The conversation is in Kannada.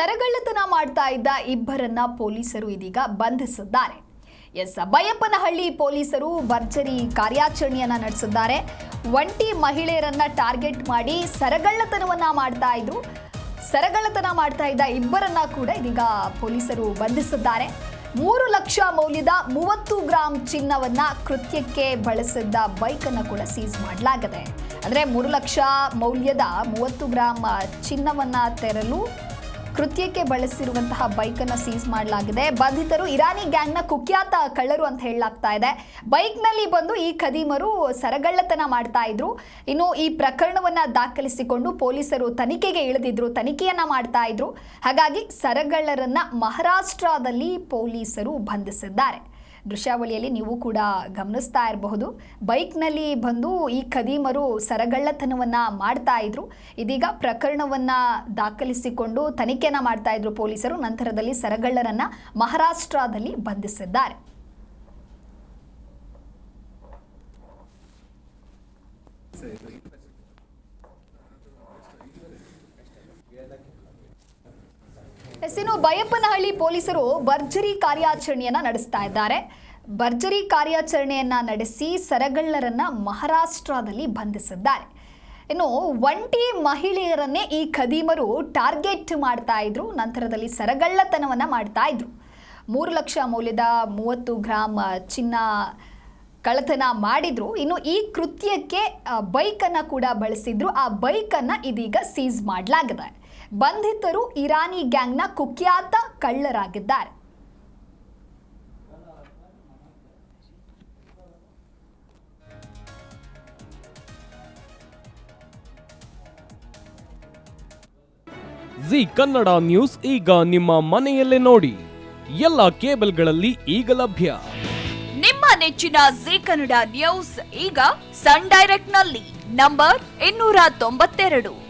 ಸರಗಳ್ಳತನ ಮಾಡ್ತಾ ಇದ್ದ ಇಬ್ಬರನ್ನ ಪೊಲೀಸರು ಇದೀಗ ಬಂಧಿಸಿದ್ದಾರೆ. ಎಸ್ ಬೈಯಪ್ಪನಹಳ್ಳಿ ಪೊಲೀಸರು ಭರ್ಜರಿ ಕಾರ್ಯಾಚರಣೆಯನ್ನ ನಡೆಸಿದ್ದಾರೆ. ಒಂಟಿ ಮಹಿಳೆಯರನ್ನ ಟಾರ್ಗೆಟ್ ಮಾಡಿ ಸರಗಳ್ಳತನವನ್ನ ಮಾಡ್ತಾ ಇದ್ರು. ಸರಗಳ್ಳತನ ಮಾಡ್ತಾ ಇದ್ದ ಇಬ್ಬರನ್ನ ಕೂಡ ಇದೀಗ ಪೊಲೀಸರು ಬಂಧಿಸಿದ್ದಾರೆ. ಮೂರು ಲಕ್ಷ ಮೌಲ್ಯದ ಮೂವತ್ತು ಗ್ರಾಂ ಚಿನ್ನವನ್ನ ಕೃತ್ಯಕ್ಕೆ ಬಳಸಿದ್ದ ಬೈಕ್ ಅನ್ನ ಕೂಡ ಸೀಸ್ ಮಾಡಲಾಗಿದೆ. ಅಂದ್ರೆ ಮೂರು ಲಕ್ಷ ಮೌಲ್ಯದ ಮೂವತ್ತು ಗ್ರಾಂ ಚಿನ್ನವನ್ನ ತೆರಲು ಕೃತ್ಯಕ್ಕೆ ಬಳಸಿರುವಂತಹ ಬೈಕ್ ಅನ್ನ ಸೀಸ್ ಮಾಡಲಾಗಿದೆ. ಬಂಧಿತರು ಇರಾನಿ ಗ್ಯಾಂಗ್ನ ಕುಖ್ಯಾತ ಕಳ್ಳರು ಅಂತ ಹೇಳಲಾಗ್ತಾ ಇದೆ. ಬೈಕ್ನಲ್ಲಿ ಬಂದು ಈ ಖದೀಮರು ಸರಗಳ್ಳತನ ಮಾಡ್ತಾ ಇದ್ರು. ಇನ್ನು ಈ ಪ್ರಕರಣವನ್ನ ದಾಖಲಿಸಿಕೊಂಡು ಪೊಲೀಸರು ತನಿಖೆಗೆ ಇಳಿದಿದ್ರು, ತನಿಖೆಯನ್ನ ಮಾಡ್ತಾ ಇದ್ರು. ಹಾಗಾಗಿ ಸರಗಳ್ಳರನ್ನ ಮಹಾರಾಷ್ಟ್ರದಲ್ಲಿ ಪೊಲೀಸರು ಬಂಧಿಸಿದ್ದಾರೆ. ದೃಶ್ಯಾವಳಿಯಲ್ಲಿ ನೀವು ಕೂಡ ಗಮನಿಸ್ತಾ ಇರಬಹುದು. ಬೈಕ್ನಲ್ಲಿ ಬಂದು ಈ ಖದೀಮರು ಸರಗಳ್ಳತನವನ್ನ ಮಾಡ್ತಾ ಇದ್ರು. ಇದೀಗ ಪ್ರಕರಣವನ್ನ ದಾಖಲಿಸಿಕೊಂಡು ತನಿಖೆಯನ್ನು ಮಾಡ್ತಾ ಇದ್ರು ಪೊಲೀಸರು. ನಂತರದಲ್ಲಿ ಸರಗಳ್ಳರನ್ನು ಮಹಾರಾಷ್ಟ್ರದಲ್ಲಿ ಬಂಧಿಸಿದ್ದಾರೆ. ಎಸ್, ಇನ್ನು ಬೈಯಪ್ಪನಹಳ್ಳಿ ಪೊಲೀಸರು ಭರ್ಜರಿ ಕಾರ್ಯಾಚರಣೆಯನ್ನ ನಡೆಸ್ತಾ ಇದ್ದಾರೆ. ಭರ್ಜರಿ ಕಾರ್ಯಾಚರಣೆಯನ್ನ ನಡೆಸಿ ಸರಗಳ್ಳರನ್ನ ಮಹಾರಾಷ್ಟ್ರದಲ್ಲಿ ಬಂಧಿಸಿದ್ದಾರೆ. ಇನ್ನು ಒಂಟಿ ಮಹಿಳೆಯರನ್ನೇ ಈ ಖದೀಮರು ಟಾರ್ಗೆಟ್ ಮಾಡ್ತಾ ಇದ್ರು. ನಂತರದಲ್ಲಿ ಸರಗಳ್ಳತನವನ್ನ ಮಾಡ್ತಾ ಇದ್ರು. ಮೂರು ಲಕ್ಷ ಮೌಲ್ಯದ ಮೂವತ್ತು ಗ್ರಾಮ್ ಚಿನ್ನ ಕಳ್ಳತನ ಮಾಡಿದ್ರು. ಇನ್ನು ಈ ಕೃತ್ಯಕ್ಕೆ ಬೈಕನ್ನು ಕೂಡ ಬಳಸಿದ್ರು. ಆ ಬೈಕನ್ನು ಇದೀಗ ಸೀಸ್ ಮಾಡಲಾಗಿದೆ. ಬಂಧಿತರು ಇರಾನಿ ಗ್ಯಾಂಗ್ನ ಕುಖ್ಯಾತ ಕಳ್ಳರಾಗಿದ್ದಾರೆ. ಜಿ ಕನ್ನಡ ನ್ಯೂಸ್ ಈಗ ನಿಮ್ಮ ಮನೆಯಲ್ಲೇ ನೋಡಿ. ಎಲ್ಲ ಕೇಬಲ್ಗಳಲ್ಲಿ ಈಗ ಲಭ್ಯ. ನಿಮ್ಮ ನೆಚ್ಚಿನ ಜಿ ಕನ್ನಡ ನ್ಯೂಸ್ ಈಗ ಸನ್ ಡೈರೆಕ್ಟ್ನಲ್ಲಿ ನಂಬರ್ ಇನ್ನೂರ ತೊಂಬತ್ತೆರಡು.